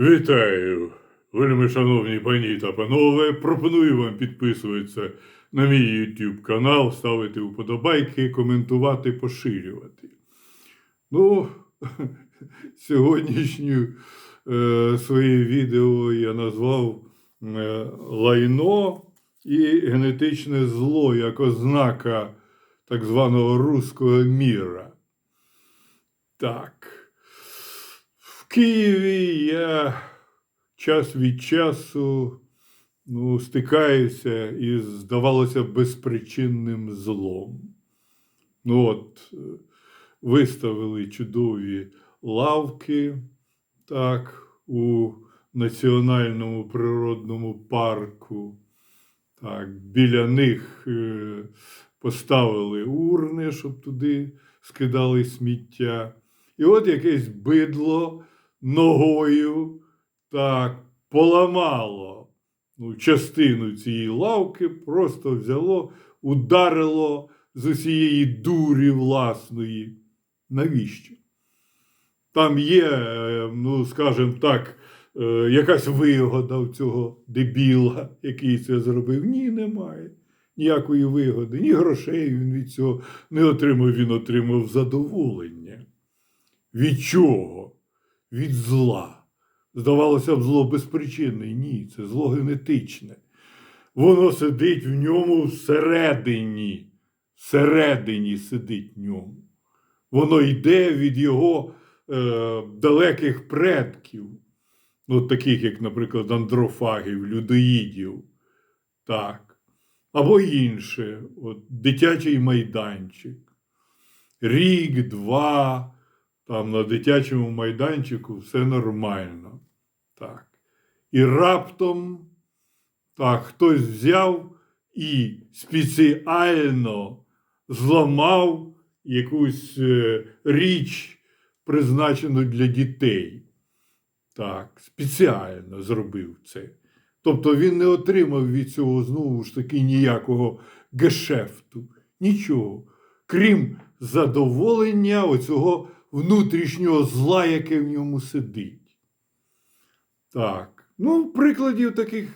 Вітаю, вельми шановні пані та панове. Пропоную вам підписуватися на мій YouTube канал, ставити вподобайки, коментувати, поширювати. Ну, сьогоднішнє е, своє відео я назвав е, Лайно і генетичне зло як ознака так званого руського міра. Так. Києві я час від часу ну, стикаюся із, здавалося, безпричинним злом. Ну от, виставили чудові лавки так, у Національному природному парку. Так, біля них е, поставили урни, щоб туди скидали сміття. І от якесь бидло ногою так поламало ну, частину цієї лавки, просто взяло, ударило з усієї дурі власної. Навіщо? Там є, е, ну, скажімо так, е, якась вигода в цього дебіла, який це зробив. Ні, немає. Ніякої вигоди, ні грошей він від цього не отримав, він отримав задоволення. Від чого? Від зла. Здавалося б, зло безпричинне. Ні, це зло генетичне. Воно сидить в ньому всередині. Всередині сидить в ньому. Воно йде від його е, далеких предків, ну, таких, як, наприклад, андрофагів, людоїдів. Так. Або інше, от, дитячий майданчик. Рік, два, там на дитячому майданчику все нормально. Так. І раптом так, хтось взяв і спеціально зламав якусь е, річ, призначену для дітей. Так, спеціально зробив це. Тобто він не отримав від цього знову ж таки ніякого гешефту, нічого, крім задоволення оцього внутрішнього зла, яке в ньому сидить. Так. Ну, прикладів таких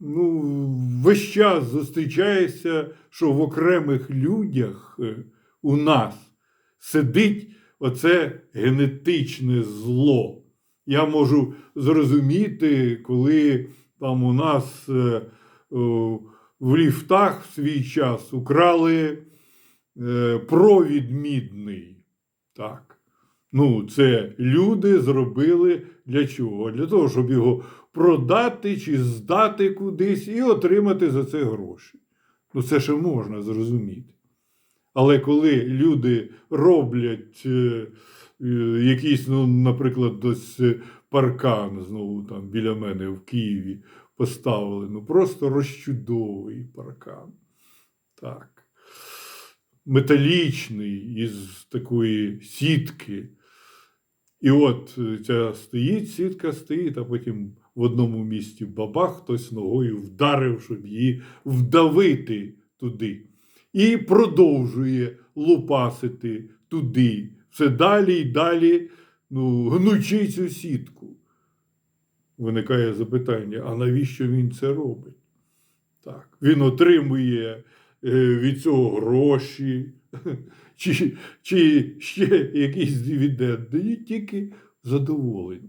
ну, весь час зустрічається, що в окремих людях е, у нас сидить оце генетичне зло. Я можу зрозуміти, коли там у нас е, в ліфтах в свій час украли е, провід мідний. Так. Ну, це люди зробили для чого? Для того, щоб його продати чи здати кудись і отримати за це гроші. Ну, це ще можна зрозуміти. Але коли люди роблять е, е, якийсь, ну, наприклад, ось е, паркан знову там біля мене в Києві поставили, ну просто розчудовий паркан. Так. Металічний із такої сітки. І от е, ця стоїть, сітка стоїть, а потім в одному місці бабах хтось ногою вдарив, щоб її вдавити туди. І продовжує лупасити туди. Все далі і далі, ну, гнучи цю сітку. Виникає запитання: а навіщо він це робить? Так, Він отримує від цього гроші, чи, чи ще якісь дивіденди, тільки задоволення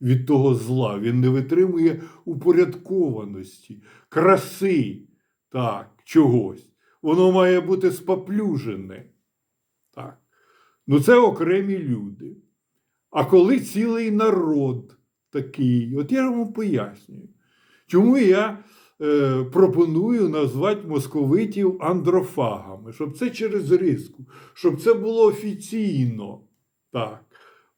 від того зла. Він не витримує упорядкованості, краси, так, чогось. Воно має бути споплюжене. Так. Ну, це окремі люди. А коли цілий народ такий, от я вам пояснюю, чому я е, пропоную назвати московитів андрофагами, щоб це через риску, щоб це було офіційно. Так.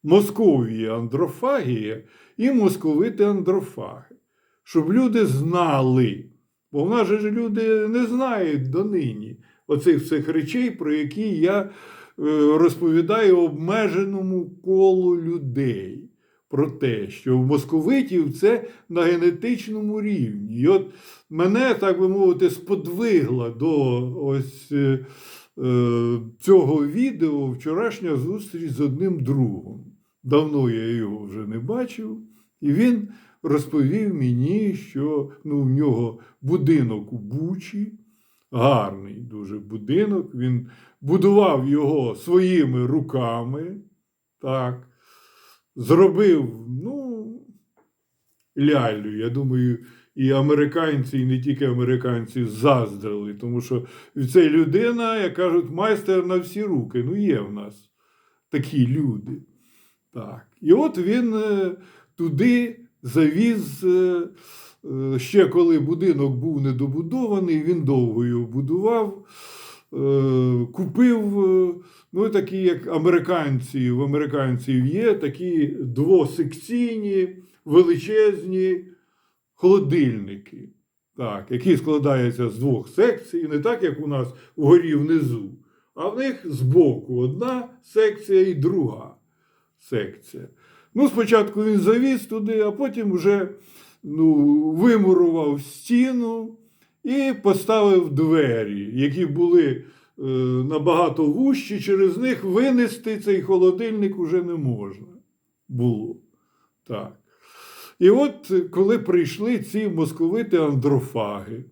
Московія андрофагія і московити андрофаги. Щоб люди знали, бо в нас же люди не знають донині оцих всіх речей, про які я е, розповідаю обмеженому колу людей. Про те, що в московитів це на генетичному рівні. І от мене, так би мовити, сподвигла до ось е, е, цього відео вчорашня зустріч з одним другом. Давно я його вже не бачив. І він розповів мені, що ну, в нього будинок у Бучі, гарний дуже будинок. Він будував його своїми руками. Так, зробив, ну, лялю. Я думаю, і американці, і не тільки американці заздрили, тому що це людина, як кажуть, майстер на всі руки. Ну, є в нас такі люди. Так. І от він е, туди завіз, е, е, ще коли будинок був недобудований, він довго його будував, купив, ну, такі, як американці, в американців є, такі двосекційні, величезні холодильники, так, які складаються з двох секцій, не так, як у нас вгорі внизу, а в них збоку одна секція і друга секція. Ну, спочатку він завіз туди, а потім вже ну, вимурував стіну і поставив двері, які були набагато вущі, через них винести цей холодильник уже не можна було. Так. І от е, коли прийшли ці московити андрофаги,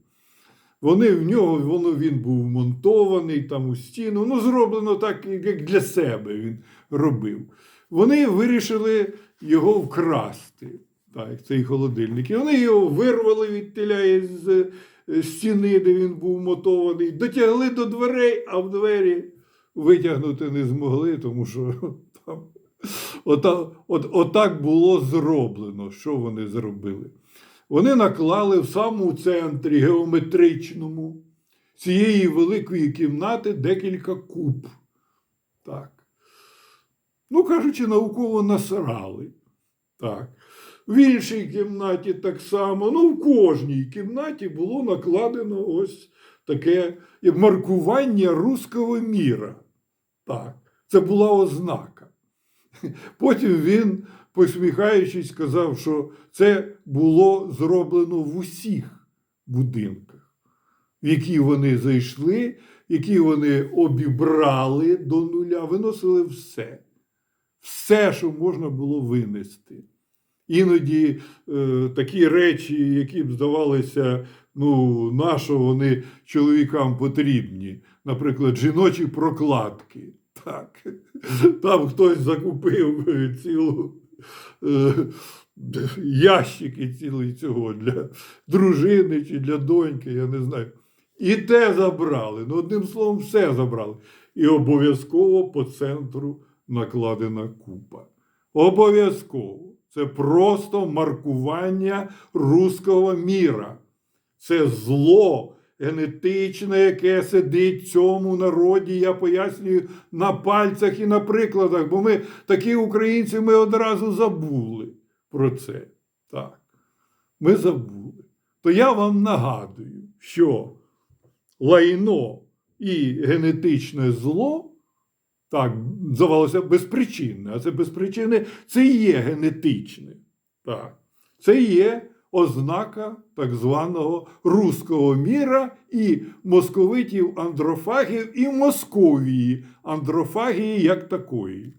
вони в нього, воно він був монтований там у стіну, ну, зроблено так, як для себе він робив. Вони вирішили його вкрасти, так, цей холодильник. І вони його вирвали від теля із е, стіни, де він був мотований, дотягли до дверей, а в двері витягнути не змогли, тому що там ота, от, отак було зроблено. Що вони зробили? Вони наклали в самому центрі геометричному цієї великої кімнати декілька куб. Так. Ну, кажучи, науково насрали. Так. В іншій кімнаті так само, ну, в кожній кімнаті було накладено ось таке маркування руського міра. Так. Це була ознака. Потім він, посміхаючись, сказав, що це було зроблено в усіх будинках, в які вони зайшли, які вони обібрали до нуля, виносили все. Все, що можна було винести. Іноді е, такі речі, які б здавалися, ну, нащо вони чоловікам потрібні. Наприклад, жіночі прокладки. Так. Там хтось закупив е, цілу е, ящики цілий цього для дружини чи для доньки, я не знаю. І те забрали. Ну, одним словом, все забрали. І обов'язково по центру накладена купа. Обов'язково. Це просто маркування руського міра. Це зло генетичне, яке сидить в цьому народі. Я пояснюю на пальцях і на прикладах, бо ми такі українці, ми одразу забули про це. Так. Ми забули. То я вам нагадую, що лайно і генетичне зло. Так, здавалося, безпричинне, а це без причини це і є генетичне. Так. Це є ознака так званого руського міра і московитів андрофагів, і Московії андрофагії як такої.